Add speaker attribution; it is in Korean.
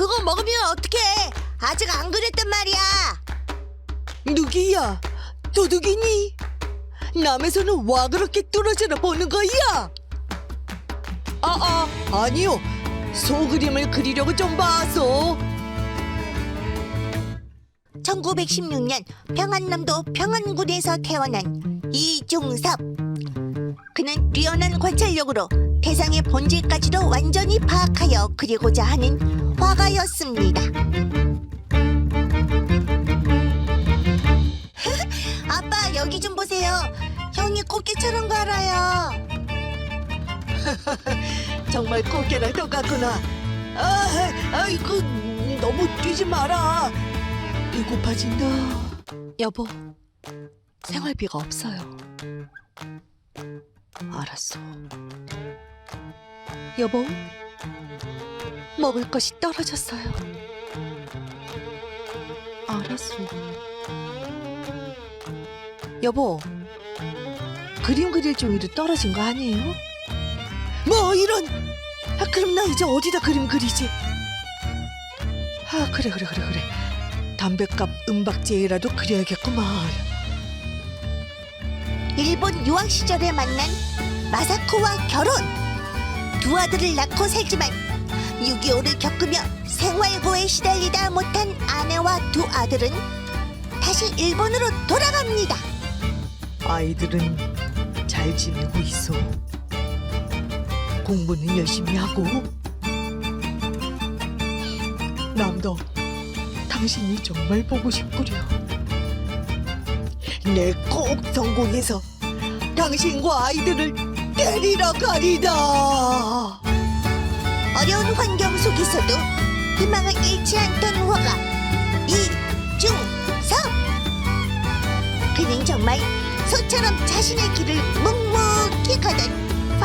Speaker 1: 그거 먹으면 어떡해? 아직 안 그랬단 말이야.
Speaker 2: 누구야? 도둑이니? 남에서는 와 그렇게 뚫어져라 보는 거야? 아, 아, 아니요. 소그림을 그리려고 좀 봐서.
Speaker 1: 1916년 평안남도 평안군에서 태어난 이중섭. 그는 뛰어난 관찰력으로 대상의 본질까지도 완전히 파악하여 그리고자 하는 화가였습니다. 아빠 여기 좀 보세요. 형이 꽃게처럼 갈아요.
Speaker 2: 정말 꽃게랑 똑같구나. 아, 아이고, 너무 뛰지 마라. 배고파진다. 여보, 생활비가 없어요. 알았어. 여보, 먹을 것이 떨어졌어요. 알았어. 여보, 그림 그릴 종이도 떨어진 거 아니에요? 뭐 이런 아 그럼 나 이제 어디다 그림 그리지 아 그래 그래 그래 그래 담배값 은박지에라도 그려야겠구만
Speaker 1: 일본 유학 시절에 만난 마사코와 결혼. 두 아들을 낳고 살지만 6.25를 겪으며 생활고에 시달리다 못한 아내와 두 아들은 다시 일본으로 돌아갑니다.
Speaker 2: 아이들은 잘 지내고 있어. 공부는 열심히 하고. 남도 당신이 정말 보고 싶구려. 내 꼭 성공해서 당신과 아이들을 데리러 가리다
Speaker 1: 어려운 환경 속에서도 희망을 잃지 않던 화가 이중섭. 그는 정말 소처럼 자신의 길을 묵묵히 가던